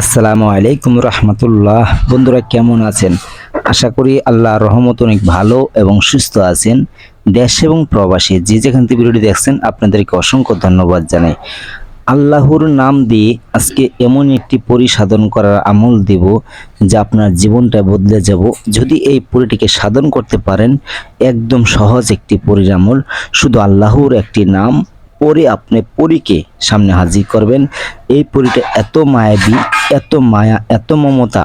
আসসালামু আলাইকুম রহমতুল্লাহ। বন্ধুরা, কেমন আছেন? আশা করি আল্লাহর রহমত অনেক ভালো এবং সুস্থ আছেন। দেশ এবং প্রবাসী যে যেখান থেকে ভিডিওটি দেখছেন, আপনাদেরকে অসংখ্য ধন্যবাদ জানাই। আল্লাহর নাম দিয়ে আজকে এমন একটি পরিসাধন করার আমল দেব, যা আপনার জীবনটা বদলে যাব। যদি এই পরিটিকে সাধন করতে পারেন, একদম সহজ একটি পরির আমল। শুধু আল্লাহর একটি নাম পরে আপনি পরীকে সামনে হাজির করবেন। এই পরীটা এত মায়াবী, এত মায়া, এত মমতা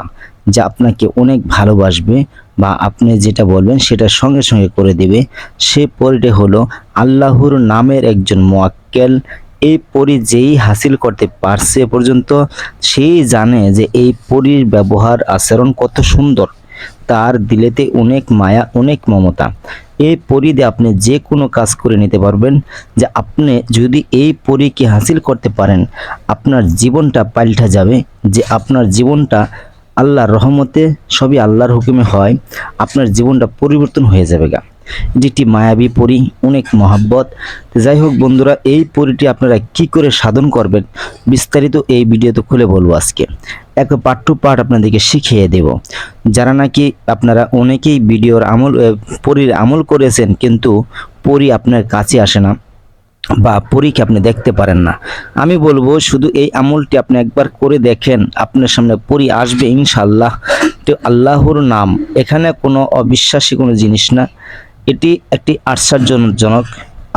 যা আপনাকে অনেক ভালোবাসবে বা আপনি যেটা বলবেন সেটা সঙ্গে সঙ্গে করে দেবে। সে পরীটা হলো আল্লাহর নামের একজন মোয়াক্কেল। এই পরি যেই হাসিল করতে পারছে পর্যন্ত সেই জানে যে এই পরীর ব্যবহার, আচরণ কত সুন্দর। তার দিলেতে অনেক মায়া, অনেক মমতা। এই পরি দিয়ে আপনি যে কোনো কাজ করে নিতে পারবেন, যে আপনি যদি এই পরীকে হাসিল করতে পারেন, আপনার জীবনটা পাল্টা যাবে, যে আপনার জীবনটা আল্লাহর রহমতে সবই আল্লাহর হুকুমে হয়, আপনার জীবনটা পরিবর্তন হয়ে যাবে গা। যেটি মায়াবী পরি, অনেক মহাব্বত। যাই হোক বন্ধুরা, এই পরিটি আপনারা কি করে সাধন করবেন, বিস্তারিত এই ভিডিওতে খুলে বলব আজকে। এক পার্ট টু পার্ট আপনাদেরকে শিখিয়ে দেব। যারা নাকি আপনারা অনেকেই ভিডিওর আমল পরীর আমল করেছেন, কিন্তু পরি আপনার কাছে আসে না বা পরীকে আপনি দেখতে পারেন না। আমি বলব, শুধু এই আমলটি আপনি একবার করে দেখেন, আপনার সামনে পরি আসবে ইনশাল্লাহ তো আল্লাহর নাম, এখানে কোনো অবিশ্বাসী কোনো জিনিস না। এটি একটি আশ্চর্যজনক,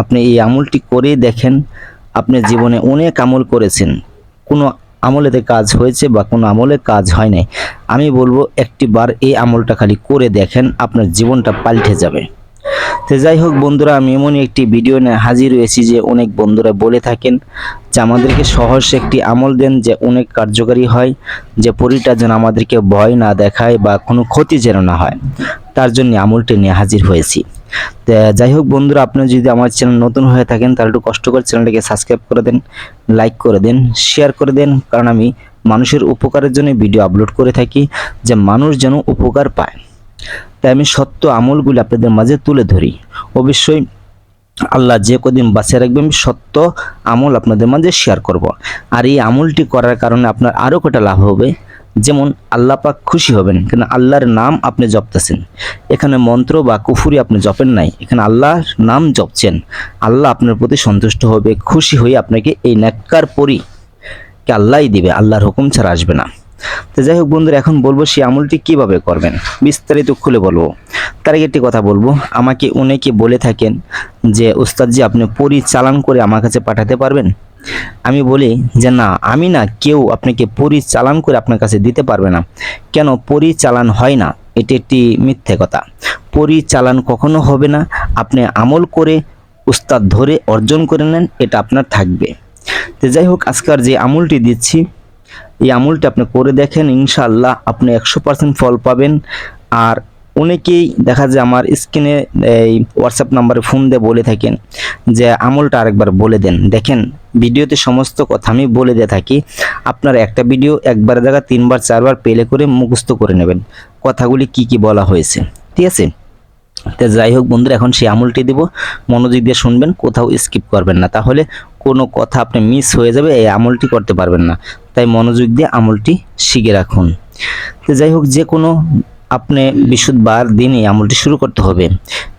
আপনি এই আমলটি করে দেখেন, আপনি জীবনে অনেক আমল করেছেন। কোনো আমলেতে কাজ হয়েছে বা কোনো আমলে কাজ হয় নাই। আমি বলব, একটি বার এই আমলটা খালি করে দেখেন, আপনার জীবনটা পাল্টে যাবে। তো যাই হোক বন্ধুরা, আমি এমনই একটি ভিডিও নিয়ে হাজির হয়েছি যে অনেক বন্ধুরা বলে থাকেন যে আমাদেরকে সহজ একটি আমল দেন যে অনেক কার্যকারী হয়, যে পরিটা যেন আমাদেরকে ভয় না দেখায় বা কোনো ক্ষতি যেন না হয়। তার জন্য আমলটি নিয়ে হাজির হয়েছি। যাই হোক বন্ধুরা, আপনি যদি আমার চ্যানেল নতুন হয়ে থাকেন, তাহলে একটু কষ্ট করে চ্যানেলটিকে সাবস্ক্রাইব করে দেন লাইক করে দেন শেয়ার করে দেন, কারণ আমি মানুষের উপকারের জন্য ভিডিও আপলোড করে থাকি, যে মানুষ যেন উপকার পায়। তাই আমি সত্য আমলগুলি আপনাদের মাঝে তুলে ধরি। অবশ্যই আল্লাহ যে কদিন বাঁচিয়ে রাখবে আমি সত্য আমল আপনাদের মাঝে শেয়ার করব। আর এই আমলটি করার কারণে আপনার আরও কটা লাভ হবে? যেমন আল্লাহ পাক খুশি হবেন কেন আল্লাহর নাম আপনি জপতেছেন। এখানে মন্ত্র বা কুফুরি আপনি জপেন নাই, এখানে আল্লাহর নাম জপছেন। আল্লাহ আপনার প্রতি সন্তুষ্ট হবে, খুশি হয়ে আপনাকে এই ন্যাক্কার পরি কে আল্লাহই দিবে, আল্লাহর হুকুম ছাড়া আসবে না। তো যাই হোক বন্ধুরা, এখন বলব সেই আমলটি কীভাবে করবেন। বিস্তারিত খুলে বলব। তার আগে একটি কথা বলব, আমাকে অনেকে বলে থাকেন যে উস্তাদজি আপনি পরি চালান করে আমার কাছে পাঠাতে পারবেন? আমি বলি যে না, আমি না কেউ আপনাকে পরি চালান করে আপনার কাছে দিতে পারবে না। কেন? পরি চালান হয় না। এটি একটি মিথ্যে কথা। পরি চালান কখনো হবে না। আপনি আমল করে উস্তাদ ধরে অর্জন করে নেন, এটা আপনার থাকবে। তো যাই হোক, আজকার যে আমলটি দিচ্ছি, এই আমলটা আপনি করে দেখেন, ইনশাআল্লাহ আপনি একশো পার্সেন্ট ফল পাবেন। আর অনেকেই দেখা যায় আমার স্ক্রিনে এই হোয়াটসঅ্যাপ নাম্বারে ফোন দিয়ে বলে থাকেন যে, আমলটা আরেকবার বলে দেন। দেখেন, ভিডিওতে সমস্ত কথা আমি বলে দিয়ে থাকি। আপনারা একটা ভিডিও একবার জায়গা তিনবার, চারবার পেলে করে মুখস্থ করে নেবেন। কথাগুলি কি কি বলা হয়েছে, ঠিক আছে? তো যাই হোক বন্ধুরা, এখন সেই আমলটি দেব। মনোযোগ দিয়ে শুনবেন, কোথাও স্কিপ করবেন না। তাহলে কোনো কথা আপনি মিস হয়ে যাবে, এই আমলটি করতে পারবেন না। তাই মনোযোগ দিয়ে আমলটি শিখে রাখুন। তো যাই হোক, যে কোনো আপনি বিশুদ্ধবার দিন এই আমলটি শুরু করতে হবে।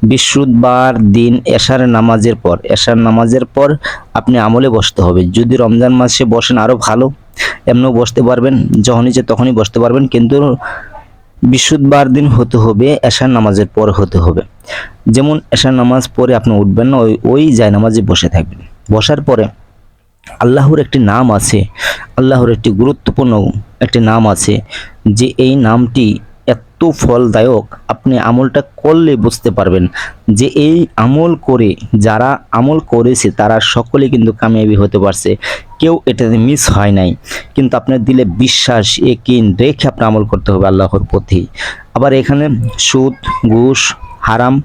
বিশুদ্ধবার দিন এশার নামাজের পর, এশার নামাজের পর আপনি আমলে বসতে হবে। যদি রমজান মাসে বসেন আরও ভালো। এমনিও বসতে পারবেন, যখন ইচ্ছে তখনই বসতে পারবেন, কিন্তু বৃহস্পতিবার দিন হতে হবে, এশার নামাজের পর হতে হবে। যেমন এশার নামাজ পরে আপনি উঠবেন না, ওই ওই যায় নামাজে বসে থাকবেন। বসার পরে আল্লাহর একটি নাম আছে, আল্লাহর একটি গুরুত্বপূর্ণ একটি নাম আছে, যে এই নামটি এত ফলদায়ক, আপনি আমলটা করলে বুঝতে পারবেন যে এই আমল করে, যারা আমল করেছে, তারা সকলে কিন্তু কামিয়াবি হতে পারছে। কেউ এটাতে মিস হয় নাই। কিন্তু আপনার দিলে বিশ্বাস, একিন রেখে আপনি আমল করতে হবে আল্লাহর প্রতি। আবার এখানে সুদ, ঘুষ হারাম,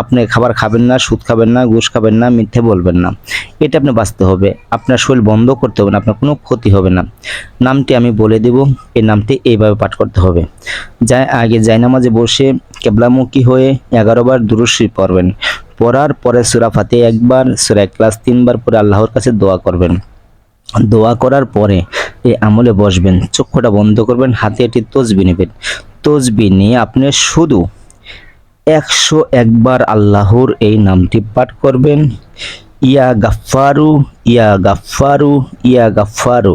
আপনি খাবার খাবেন না, সুদ খাবেন না, ঘুষ খাবেন না, মিথ্যে বলবেন না। এটা আপনি বাঁচতে হবে। আপনার শরীর বন্ধ করতে হবে না, আপনার কোনো ক্ষতি হবে না। নামটি আমি বলে দেব, এই নামটি এইভাবে পাঠ করতে হবে। যাই আগে জায়নামাজে বসে কেবলামুখী হয়ে এগারো বার দুরুশ্রী পড়বেন। পড়ার পরে সুরা ফাতে একবার, সুরা ক্লাস তিনবার পরে আল্লাহর কাছে দোয়া করবেন। দোয়া করার পরে এই আমলে বসবেন, চক্ষুটা বন্ধ করবেন, হাতে একটি তসবি নেবেন। তসবি নিয়ে আপনি শুধু একশো একবার আল্লাহর এই নামটি পাঠ করবেন। ইয়া গাফফারু ইয়া গাফফারু ইয়া গাফফারু।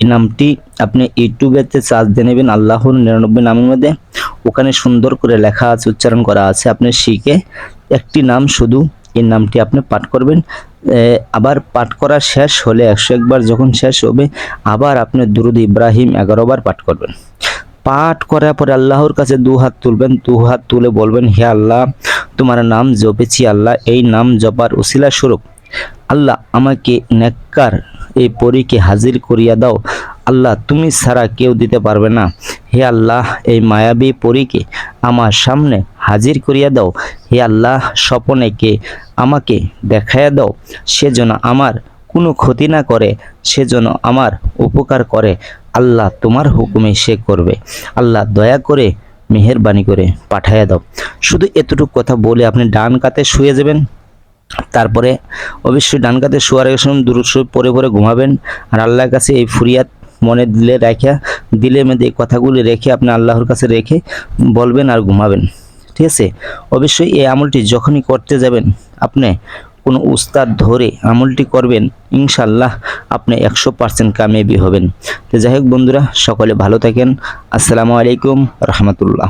এই নামটি আপনি ইউটিউবেতে চার্জ দিয়ে নেবেন আল্লাহর নিরানব্বই নামের মধ্যে। ওখানে সুন্দর করে লেখা আছে, উচ্চারণ করা আছে আপনি শিখে একটি নাম শুধু এই নামটি আপনি পাঠ করবেন। আবার পাঠ করা শেষ হলে একশো একবার যখন শেষ হবে, আবার আপনি দুরুদ ইব্রাহিম এগারো বার পাঠ করবেন। পাঠ করার পরে আল্লাহর কাছে দু হাত তুলবেন, দু হাত তুলে বলবেন, হে আল্লাহ, তোমার নাম জপেছি, আল্লাহ, এই নাম জপার উসিলা স্বরূপ। আল্লাহ, আমাকে নেককার এই পরীকে হাজির করিয়া দাও। আল্লাহ, তুমি ছাড়া কেউ দিতে পারবে না। হে আল্লাহ, এই মায়াবী পরীকে আমার সামনে হাজির করিয়া দাও। হে আল্লাহ, স্বপনে কে আমাকে দেখাইয়া দাও। সে যেন আমার কোনো ক্ষতি না করে, সে যেন আমার উপকার করে। আল্লাহ তোমার হুকুমে সে করবে। আল্লাহ দয়া করে, মেহেরবানি করে পাঠাইয়া দাও। শুধু এতটুকু কথা বলে আপনি ডান কাতে শুয়ে যাবেন। তারপরে অবশ্যই ডান কাতে শোয়ার সময় দূর পরে পরে ঘুমাবেন। আর আল্লাহর কাছে এই ফুরিয়াত মনে দিলে রেখে, দিলে এই কথাগুলি রেখে আপনি আল্লাহর কাছে রেখে বলবেন আর ঘুমাবেন। ঠিক আছে? অবশ্যই এই আমলটি যখনই করতে যাবেন, আপনি কোনো উস্তাদ ধরে আমলটি করবেন ইনশাল্লাহ আপনি একশো পার্সেন্ট কামিয়াবি হবেন। তো যাই হোক বন্ধুরা, সকলে ভালো থাকেন। আসসালামু আলাইকুম রহমতুল্লাহ।